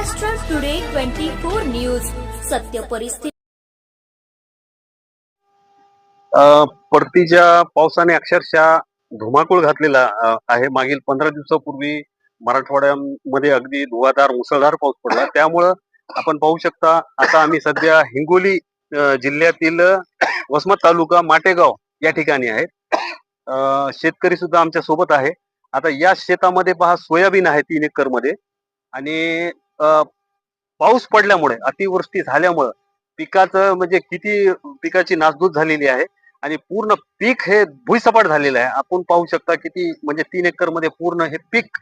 Maharashtra today twenty four news सत्य परिस्थिती. परतीच्या पावसाने अक्षरशः धुमाकूळ घातलेला आहे. मागील पंधरा दिवसापूर्वी मराठवाड्यामध्ये अगदी धुवाधार मुसळधार पाऊस पडला. त्यामुळं आपण पाहू शकता आता आम्ही सध्या हिंगोली जिल्ह्यातील वसमत तालुका माटेगाव या ठिकाणी आहेत शेतकरी सुद्धा आमच्यासोबत आहे. आता या शेतामध्ये पहा सोयाबीन आहे तीन एकरमध्ये आणि पाऊस पडल्यामुळे अतिवृष्टी झाल्यामुळं पिकाचं म्हणजे किती पिकाची नासधूस झालेली आहे आणि पूर्ण पीक हे भुईसपाट झालेलं आहे. आपण पाहू शकता किती म्हणजे तीन एकरमध्ये पूर्ण हे पीक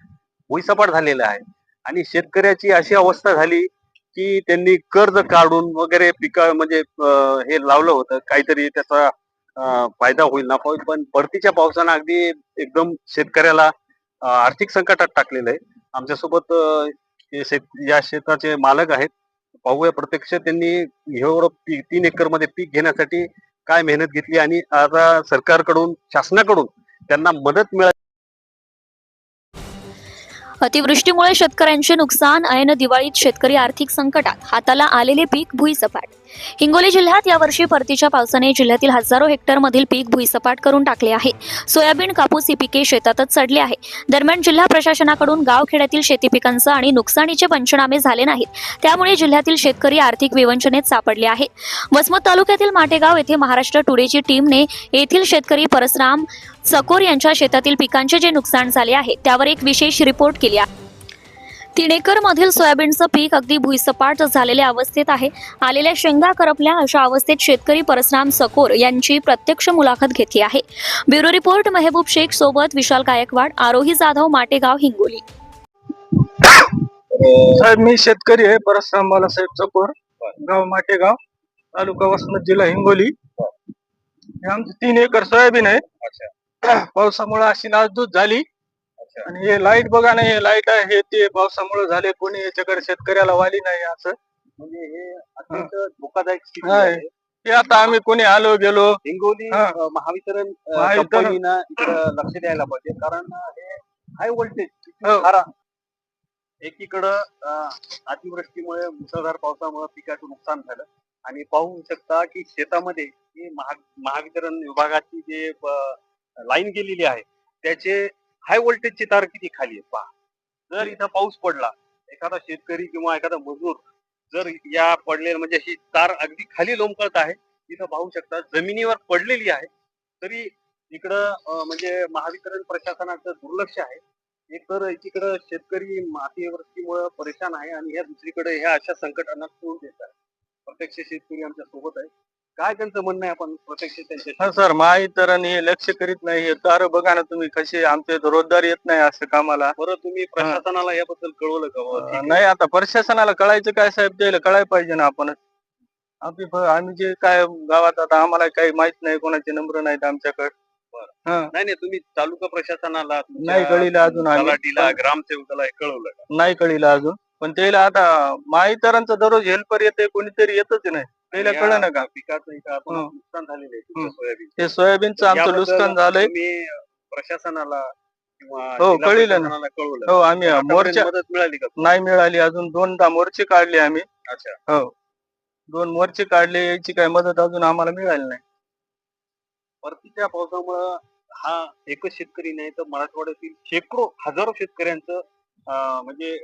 भुईसपाट झालेलं आहे. आणि शेतकऱ्याची अशी अवस्था झाली की त्यांनी कर्ज काढून वगैरे पिका म्हणजे हे लावलं होतं. काहीतरी त्याचा फायदा होईल नफा होईल. पण परतीच्या पावसानं अगदी एकदम शेतकऱ्याला आर्थिक संकटात टाकलेलं आहे. आमच्यासोबत शेत या शेताचे मालक आहेत पाहूया प्रत्यक्ष त्यांनी तीन एकरमध्ये पीक घेण्यासाठी काय मेहनत घेतली आणि आता सरकारकडून शासनाकडून त्यांना मदत मिळाली. अतिवृष्टीमुळे शेतकऱ्यांचे नुकसान ऐन दिवाळीत शेतकरी आर्थिक संकटात हाताला आलेले पीक भुईसपाट. हिंगोली जिल्ह्यात यावर्षी परतीच्या पावसाने जिल्ह्यातील हजारो हेक्टरमधील पीक भुईसपाट करून टाकले आहे. सोयाबीन कापूस ही पिके शेतातच चढली आहे. दरम्यान जिल्हा प्रशासनाकडून गावखेड्यातील शेती पिकांचं आणि नुकसानीचे पंचनामे झाले नाहीत. त्यामुळे जिल्ह्यातील शेतकरी आर्थिक विवंचनेत सापडले आहे. वसमत तालुक्यातील माटेगाव येथे महाराष्ट्र टुडेची टीमने येथील शेतकरी परसराम सकोर यांच्या शेतातील पिकांचे जे नुकसान झाले आहे त्यावर एक विशेष रिपोर्ट केली आहे. तीन एकर मधील सोयाबीनचं पीक अगदी भुईसपाट झालेल्या अवस्थेत आहे. आलेल्या शेंगा करपल्या अशा अवस्थेत शेतकरी परसराम सकोर यांची प्रत्यक्ष मुलाखत घेतली आहे. ब्युरो रिपोर्ट मेहबूब शेख सोबत विशाल गायकवाड आरोही जाधव माटेगाव हिंगोली. साहेब मी शेतकरी आहे परसराम बालासाहेब चकोर गाव माटेगाव तालुका वसमत जिल्हा हिंगोली. हे आमचे तीन एकर सोयाबीन आहे. पावसामुळे अशी नासधूस झाली. आणि हे लाइट बघा ना हे लाइट आहे हे ते पावसामुळे झाले कोणी याच्याकडे शेतकऱ्याला वाली नाही असं. म्हणजे हे अत्यंत धोकादायक स्थिती आहे. आहे. हे आता आम्ही कोणी आलो गेलो? हिंगोली हा. अ, महावितरण अ, महावितरण- कंपनीनं इकडं लक्ष द्यायला पाहिजे. कारण हे हाय व्होल्टेज हो. धारा. एकीकडं अ, अतिवृष्टीमुळे मुसळधार पावसामुळे पिकाचं नुकसान झालं. आणि पाहू शकता की शेतामध्ये ही महा महावितरण विभागाची जे लाईन गेलेली आहे त्याचे हाय व्होल्टेजची तार किती खाली आहे? पहा. जर इथं पाऊस पडला एखादा शेतकरी किंवा एखादा मजूर जर या पडलेल्या म्हणजे ही तार अगदी खाली लोंबकळत आहे इथं पाहू शकता जमिनीवर पडलेली आहे. तरी इकडं म्हणजे महावितरण प्रशासनाचं दुर्लक्ष आहे. एक तर एकीकडं शेतकरी अतिवृष्टीमुळे परेशान आहे आणि ह्या दुसरीकडे ह्या अशा संकटांना तोंड देत आहे. प्रत्यक्ष शेतकरी आमच्यासोबत आहे. काय त्यांचं म्हणणं आहे आपण प्रत्यक्ष हा त्यांच्या सर महावितरण हे लक्ष करीत नाही हे तार बघा ना तुम्ही कसे आमचे इथं रोजगार येत नाही असं कामाला. बरं तुम्ही प्रशासनाला याबद्दल कळवलं का बुवा? ठीक आहे. नाही आता प्रशासनाला कळायचं काय साहेब? द्यायला कळायला पाहिजे ना आपणच आपली फ- आम्ही जे काय गावात आता आम्हाला काही माहीत नाही कोणाचे नंबर नाहीत आमच्याकडे. हा. नाही नाही तुम्ही तालुका प्रशासनाला तुमच्या नाही कळीला अजून आम्ही. तलाठीला ग्रामसेवकाला हे कळवलं का? नाही कळीलं अजून. पण त्याला आता महावितरणचं दररोज हेल्पर येते कोणीतरी येतच नाही. त्याला या कळ ना का? पिकाचं इथं आपण हं. नुकसान झालेलं आहे तुमचं हं. सोयाबीन. हे सोयाबीनचं आमचं याबद्दल नुकसान झालंय. तुम्ही प्रशासनाला किंवा हो, जिल्हा कळलं ना. प्रशासनाला कळवलं. हो आम्ही आतापर्यंत मोर्चा मदत मिळाली का नाही मिळाली. अजून दोनदा मोर्चे काढले आम्ही. अच्छा. हो. दोन मोर्चे काढले. याची काय मदत अजून आम्हाला मिळाली नाही. परतीच्या पावसामुळं हा एकच शेतकरी नाही तर मराठवाड्यातील शेकडो हजारो शेतकऱ्यांचं म्हणजे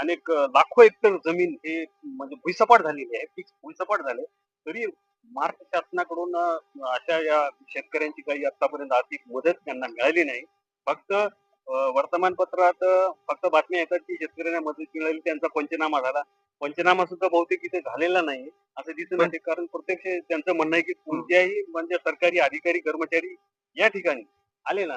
अनेक लाखो हेक्टर जमीन हे म्हणजे भुईसपाट झालेली आहे. पीक भुईसपाट झाले. तरी महाराष्ट्र शासनाकडून अशा या शेतकऱ्यांची काही आतापर्यंत आर्थिक मदत त्यांना मिळाली नाही. फक्त वर्तमानपत्रात फक्त बातम्या येतात की शेतकऱ्यांना मदत मिळाली. त्यांचा पंचनामा झाला. पंचनामा सुद्धा बहुतेक इथे झालेला नाही. असं दिसून येते. कारण प्रत्यक्ष त्यांचं म्हणणं आहे की कोणत्याही म्हणजे सरकारी अधिकारी कर्मचारी या ठिकाणी आलेला